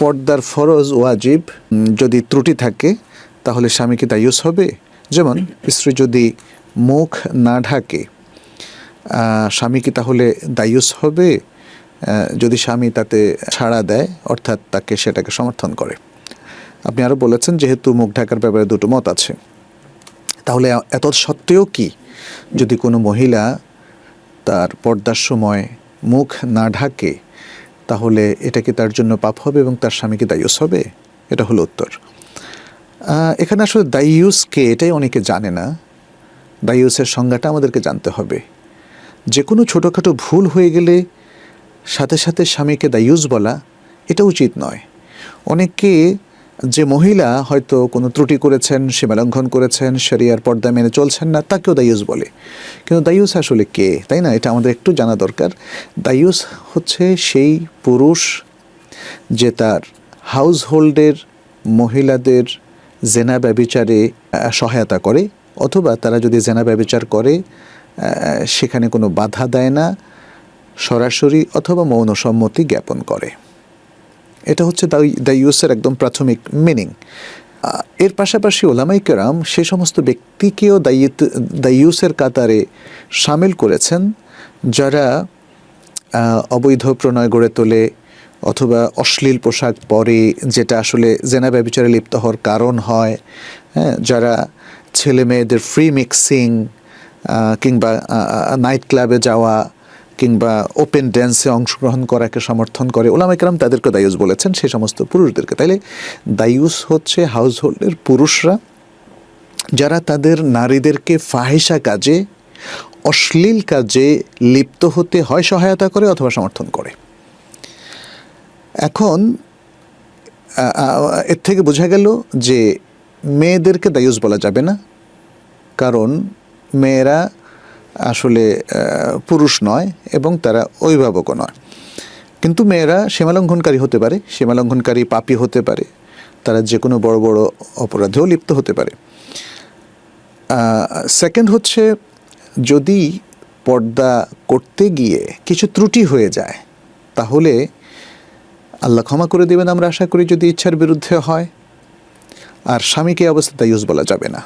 পর্দার ফরজ ওয়াজিব যদি ত্রুটি থাকে, তাহলে স্বামী কি দায়ুস হবে। যেমন, স্ত্রী যদি মুখ না ঢাকে স্বামী কি তাহলে দায়ুস হবে যদি স্বামী তাতে ছাড়া দেয়, অর্থাৎ তাকে সেটাকে সমর্থন করে। আপনি আরও বলেছেন, যেহেতু মুখ ঢাকার ব্যাপারে দুটো মত আছে। তাহলে এত সত্ত্বেও কি, যদি কোনো মহিলা তার পর্দার সময় মুখ না ঢাকে তাহলে এটা কি তার জন্য পাপ হবে এবং তার স্বামীকে দায়ুস হবে? এটা হলো উত্তর। এখানে আসলে দায়ুসকে এটাই অনেকে জানে না। দায়ুসের সংজ্ঞাটা আমাদেরকে জানতে হবে। যে কোনো ছোটোখাটো ভুল হয়ে গেলে সাথে সাথে স্বামীকে দায়ুস বলা এটা উচিত নয়। অনেকে যে মহিলা হয়তো কোনো ত্রুটি করেছেন সীমালঙ্ঘন করেছেন, শরিয়ার পর্দা মেনে চলছেন না, তাকেও দায়ুস বলে। কিন্তু দায়ুস আসলে কে, তাই না? এটা আমাদের একটু জানা দরকার। দায়ুস হচ্ছে সেই পুরুষ যে তার হাউস হোল্ডের মহিলাদের জেনা ব্যবিচারে সহায়তা করে, অথবা তারা যদি জেনা ব্যবিচার করে সেখানে কোনো বাধা দেয় না, সরাসরি অথবা মৌন সম্মতি জ্ঞাপন করে। এটা হচ্ছে দায়ুসের একদম প্রাথমিক মিনিং এর পাশাপাশি ওলামাই কেরাম সে সমস্ত ব্যক্তিকেও দায়িত ইউসের কাতারে সামিল করেছেন, যারা অবৈধ প্রণয় গড়ে তোলে অথবা অশ্লীল পোশাক পরে, যেটা আসলে জেনা ব্যবচারে লিপ্ত হওয়ার কারণ হয় হ্যাঁ যারা ছেলে মেয়েদের ফ্রি মিক্সিং কিংবা নাইট ক্লাবে যাওয়া কিংবা ওপেন ড্যান্সে অংশগ্রহণ করাকে সমর্থন করে ওলামা ইকরাম তাদেরকে দায়ুস বলেছেন, সেই সমস্ত পুরুষদেরকে। তাইলে দায়ুস হচ্ছে হাউস হোল্ডের পুরুষরা, যারা তাদের নারীদেরকে ফাহেসা কাজে, অশ্লীল কাজে লিপ্ত হতে হয়, সহায়তা করে অথবা সমর্থন করে। এখন এর থেকে বোঝা গেল যে মেয়েদেরকে দায়ুস বলা যাবে না, কারণ মেয়েরা আসলে পুরুষ নয় এবং তারা অভিভাবকও নয়। কিন্তু মেয়েরা সীমালঙ্ঘনকারী হতে পারে সীমালঙ্ঘনকারী পাপী হতে পারে, তারা যে কোনো বড় বড় অপরাধেও লিপ্ত হতে পারে। সেকেন্ড হচ্ছে, যদি পর্দা করতে গিয়ে কিছু ত্রুটি হয়ে যায়, তাহলে আল্লাহ ক্ষমা করে দেবেন আমরা আশা করি যদি ইচ্ছার বিরুদ্ধে হয়। আর স্বামীকে অবস্থা ইউজ বলা যাবে না।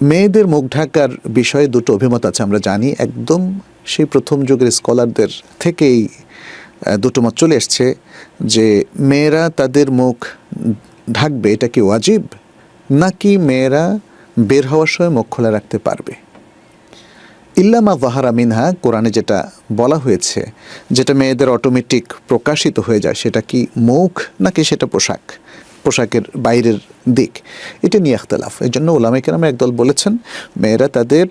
মেয়েদের মুখ ঢাকার বিষয়ে দুটো অভিমত আছে, আমরা জানি। একদম সেই প্রথম যুগের স্কলারদের থেকেই দুটো মত চলে এসছে যে মেয়েরা তাদের মুখ ঢাকবে, এটা কি ওয়াজিব? নাকি মেয়েরা বের হওয়ার সময় মুখ খোলা রাখতে পারবে? ইল্লামা ভাহারা মিনহা, কোরআনে যেটা বলা হয়েছে, যেটা মেয়েদের অটোমেটিক প্রকাশিত হয়ে যায়, সেটা কি মুখ নাকি সেটা পোশাক? পোশাকের বাইরের দিক। এটা নিয়ে আখতালাফ এই জন্য ওলামা কেরাম একদল বলেছেন, মেয়েরা তাদের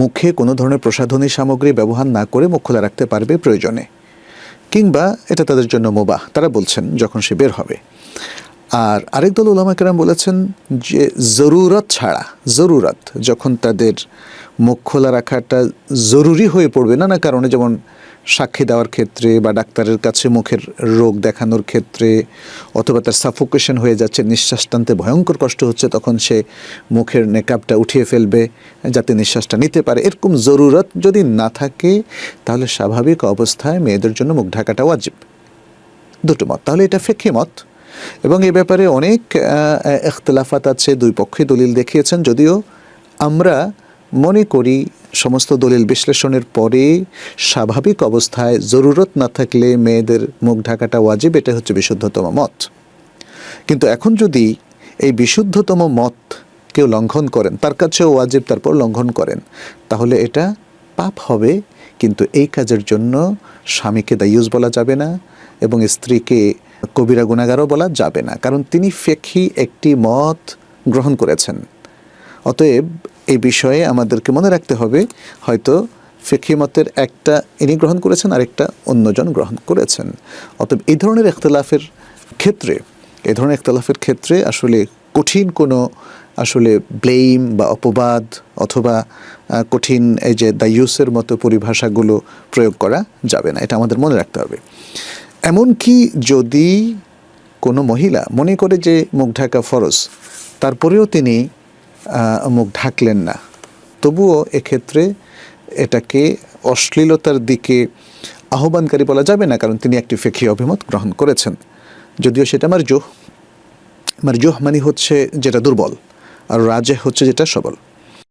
মুখে কোনো ধরনের প্রসাধনী সামগ্রী ব্যবহার না করে মুখ খোলা রাখতে পারবে প্রয়োজনে। কিংবা এটা তাদের জন্য মোবাহ। তারা বলছেন, যখন সে বের হবে। আর আরেক দল ওলামা কেরাম বলেছেন যে, জরুরত ছাড়া, জরুরত, যখন তাদের মুখ খোলা রাখাটা জরুরি হয়ে পড়বে নানা কারণে, যেমন সাক্ষী দেওয়ার ক্ষেত্রে বা ডাক্তারের কাছে মুখের রোগ দেখানোর ক্ষেত্রে অথবা তার সাফোকেশন হয়ে যাচ্ছে নিঃশ্বাস টানতে ভয়ঙ্কর কষ্ট হচ্ছে, তখন সে মুখের নেকআপটা উঠিয়ে ফেলবে যাতে নিঃশ্বাসটা নিতে পারে। এরকম জরুরত যদি না থাকে, তাহলে স্বাভাবিক অবস্থায় মেয়েদের জন্য মুখ ঢাকাটা ওয়াজিব। দুটো মত। তাহলে এটা ফেকি মত। এবং এ ব্যাপারে অনেক এখতলাফাত আছে, দুই পক্ষে দলিল দেখিয়েছেন। যদিও আমরা মনে করি সমস্ত দলিল বিশ্লেষণের পরে স্বাভাবিক অবস্থায় জরুরত না থাকলে মেয়েদের মুখ ঢাকাটা ওয়াজিব এটা হচ্ছে বিশুদ্ধতম মত। কিন্তু এখন যদি এই বিশুদ্ধতম মত কেউ লঙ্ঘন করেন, তার কাছেও ওয়াজিব, তারপর লঙ্ঘন করেন, তাহলে এটা পাপ হবে, কিন্তু এই কাজের জন্য স্বামীকে দায়ুজ বলা যাবে না এবং স্ত্রীকে কবিরা গুণাগারও বলা যাবে না। কারণ তিনি ফেকি একটি মত গ্রহণ করেছেন। অতএব এই বিষয়ে আমাদেরকে মনে রাখতে হবে, হয়তো ফেকি মতের একটা ইনি গ্রহণ করেছেন, আরেকটা অন্যজন গ্রহণ করেছেন। অতএব এই ধরনের ইখতলাফের ক্ষেত্রে, এই ধরনের ইখতলাফের ক্ষেত্রে আসলে কঠিন কোনো আসলে ব্লেম বা অপবাদ অথবা কঠিন এই যে দায়ুসের মতো পরিভাষাগুলো প্রয়োগ করা যাবে না, এটা আমাদের মনে রাখতে হবে। এমনকি যদি কোনো মহিলা মনে করে যে মুখ ঢাকা ফরজ, তারপরেও তিনি মুখ ঢাকলেন না। তবুও এক্ষেত্রে এটাকে অশ্লীলতার দিকে আহ্বানকারী বলা যাবে না, কারণ তিনি একটি ফেকি অভিমত গ্রহণ করেছেন। যদিও সেটা মারজুহ। মারজুহ মানে হচ্ছে যেটা দুর্বল, আর রাজে হচ্ছে যেটা সবল।